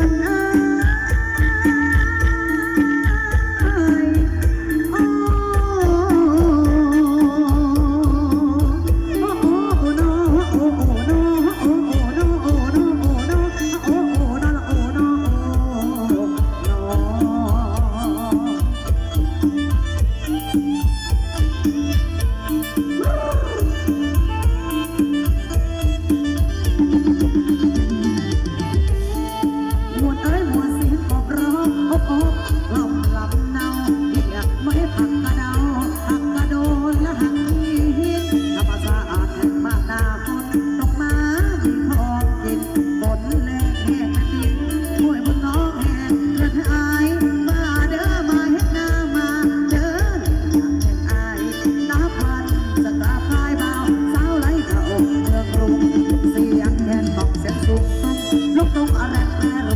คนอ ลมลำเนาเรียกไม่ผักกระเดาผักกระโดนและหักที่หินธรรมศาตร์แห่งมากนาฝนตกมามีทองกินบนแลแห้งแผ่นดินช่วยบนน้องแห้งกระทามาเด้อมาเฮ็ดนามาเดินอยากเห็นอานับวันสตาพายเบาสาวไหลเข้าเมือกรุงเสียงแคนบอกเสียสุขลุกตรงอะไรแปร